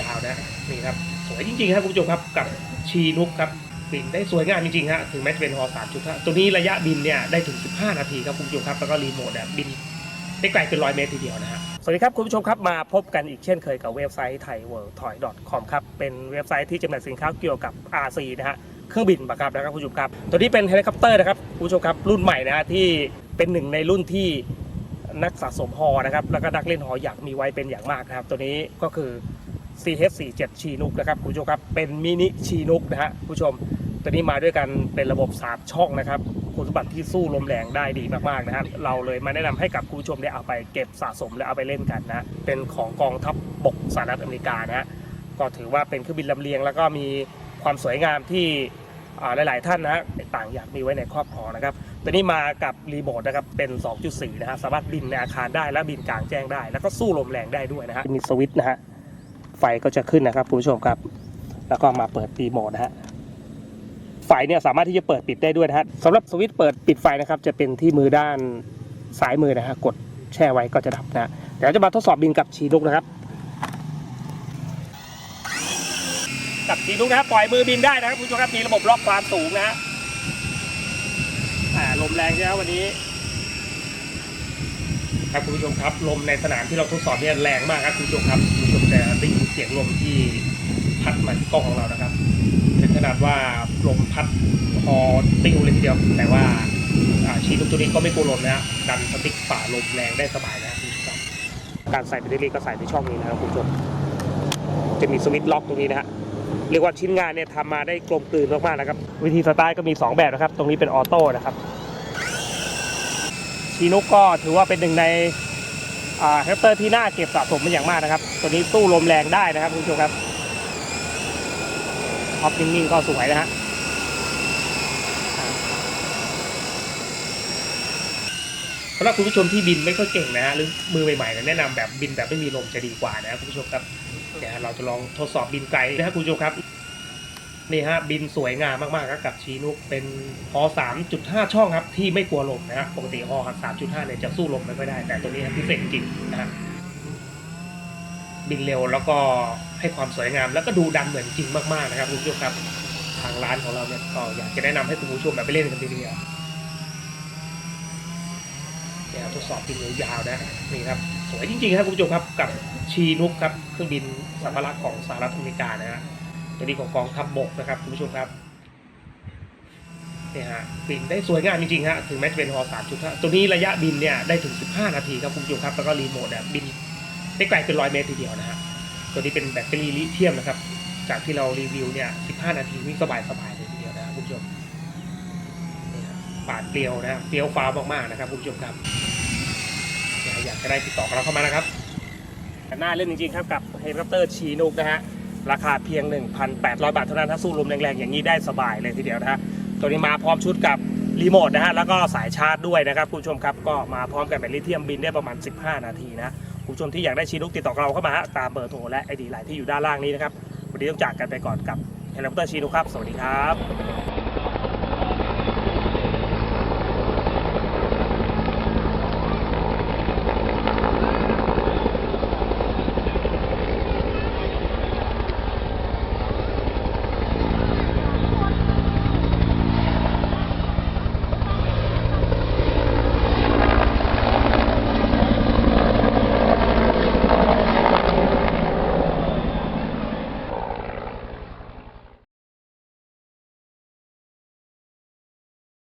ยาวนะนี่ครับสวยจริงๆครับคุณผู้ชมครับกับชีนุกครับบินได้สวยงามจริงๆฮะถึงแม้จะเป็นฮอสามจุดห้าตัวนี้ระยะบินเนี่ยได้ถึง 15 นาทีครับคุณผู้ชมครับแล้วก็รีโมทเนี่ยบินได้ไกลเป็นร้อยเมตรทีเดียวนะฮะสวัสดีครับคุณผู้ชมครับมาพบกันอีกเช่นเคยกับเว็บไซต์ thaiworldtoy.com ครับเป็นเว็บไซต์ที่จำหน่ายสินค้าเกี่ยวกับ RC นะฮะเครื่องบินบังคับนะครับคุณผู้ชมครับ ตัวนี้เป็นเฮลิคอปเตอร์นะครับคุณผู้ชมครับรุ่นใหม่นะฮะที่เป็นหนึ่งในรุ่นที่นักสะสมฮอนะครับแล้วก็นักเล่นฮออยากมีไว้เป็นอย่างมากนะครับ ตัวนี้ก็คือ CH47 ชีนุกนะครับคุณผู้ชมครับเป็นมินิชีนุกนะฮะคุณผู้ชมตัวนี้มาด้วยกันเป็นระบบ3ช่องนะครับคุณสมบัติที่สู้ลมแรงได้ดีมากๆนะฮะเราเลยมาแนะนำให้กับคุณผู้ชมได้เอาไปเก็บสะสมและเอาไปเล่นกันนะเป็นของกองทัพบกสหรัฐอเมริกานะฮะก็ถือว่าเป็นเครื่องบินลำเลียง แล้วก็มีความสวยงามที่หลาย ๆ ท่านนะฮะต่างอยากมีไว้ในครอบครองนะครับตัวนี้มากับรีโมทนะครับเป็น 2.4 นะฮะสามารถบินในอาคารได้และบินกลางแจ้งได้ แล้วก็สู้ลมแรงได้ด้วยนะฮะมีสวิตช์นะฮะ ไฟก็จะขึ้นนะครับคุณผู้ชมครับ แล้วก็มาเปิดรีโมทนะฮะไฟเนี่ยสามารถที่จะเปิดปิดได้ด้วยนะฮะสำหรับสวิตช์เปิดปิดไฟนะครับ จะเป็นที่มือด้านซ้ายมือนะฮะกดแช่ไว้ก็จะดับนะฮะเดี๋ยวจะมาทดสอบบินกับชีนุกนะครับกับชีนุกนะครับปล่อยมือบินได้นะครับคุณผู้ชมครับมีระบบล็อกความสูงนะฮะลมแรงใช่ไหมวันนี้ ครับคุณผู้ชมครับ ลมในสนามที่เราทดสอบเนี่ยแรงมากครับคุณผู้ชมครับคุณผู้ชมจะได้ยินเสียงลมที่พัดมาที่กล้องของเรานะครับถึงขนาดว่าลมพัดพอติ้วเลยทีเดียวแต่ว่าชีนุกตัวนี้ก็ไม่กลัวลมนะฮะดันสติ๊กฝ่าลมแรงได้สบายนะครับคุณผู้ชมครับการใส่แบตเตอรี่ก็ใส่ในช่องนี้นะครับคุณผู้ชมจะมีสวิตช์ล็อกตรงนี้นะฮะเรียกว่าชิ้นงานเนี่ยทำมาได้กลมกลืนมากๆนะครับ วิธีสตาร์ทก็มี 2 แบบนะครับ ตรงนี้เป็นออโต้นะครับ ชีนุกก็ถือว่าเป็นหนึ่งในแฮปเตอร์ที่น่าเก็บสะสมเป็นอย่างมากนะครับ ตัวนี้สู้ลมแรงได้นะครับคุณผู้ชมครับท็อปนิ่งๆก็สวยนะฮะสำหรับคุณผู้ชมที่บินไม่ค่อยเก่งนะฮะหรือมือใหม่ๆนี่ยแนะนำแบบบินแบบไม่มีลมจะดีกว่านะครับคุณผู้ชมครับเดี๋ยวเราจะลองทดสอบบินไกลนะครับคุณผู้ชมครับ นี่ฮะบินสวยงามมากๆครับกับชีนุกเป็นฮอ3.5 ช่องครับ ที่ไม่กลัวลมนะฮะปกติฮอ3.5เนี่ยจะสู้ลมไม่ค่อยได้ แต่ตัวนี้พิเศษจริงนะฮะบินเร็วแล้วก็ให้ความสวยงาม แล้วก็ดูดันเหมือนจริงมากๆนะครับคุณผู้ชมครับ ทางร้านของเราเนี่ยก็อยากจะแนะนำให้คุณผู้ชมแบบไปเล่นกันทีเดียวเนี่ยทดสอบบินยาวๆนะนี่ครับสวยจริงๆครับคุณผู้ชมครับกับชีนุกครับเครื่องบินสัมภาระของสหรัฐอเมริกานะฮะ ตัวนี้ของกองทัพบกนะครับคุณผู้ชมครับเนี่ยฮะบินได้สวยงามจริงๆฮะถึงแม้จะเป็นฮอ3.5ตัวนี้ระยะบินเนี่ยได้ถึง 15 นาทีครับคุณผู้ชมครับแล้วก็รีโมทเนี่ยบินได้ไกลเป็นร้อยเมตรทีเดียวนะฮะตัวนี้เป็นแบตเตอรี่ลิเธียมนะครับ จากที่เรารีวิวเนี่ย 15 นาทีวิ่งสบายๆเลยทีเดียวนะครับคุณผู้ชมนี่ครับปาดเปรียวนะเปรียวฟ้ามากๆนะครับคุณผู้ชมครับเนี่ยอยากจะได้ติดต่อเราเข้ามานะครับหน่าเล่นจริงๆครับกับเฮลิคอปเตอร์ชีนุกนะฮะ ราคาเพียง 1,800 บาทเท่านั้นถ้าสู้ลมแรงๆ อย่างนี้ได้สบายเลยทีเดียวนะฮะตัวนี้มาพร้อมชุดกับรีโมทนะฮะแล้วก็สายชาร์จด้วยนะครับคุณผู้ชมครับก็มาพร้อมกับแบตลิเธียมบินได้ประมาณ 15 นาทีนะคุณผู้ชมที่อยากได้ชีนุกติดต่อเราเข้ามาฮะตามเบอร์โทรและไอดีไลน์ที่อยู่ด้านล่างนี้นะครับวันนี้ต้องจากกันไปก่อนกับเฮลิคอปเตอร์ชีนุกครับ สวัสดีครับ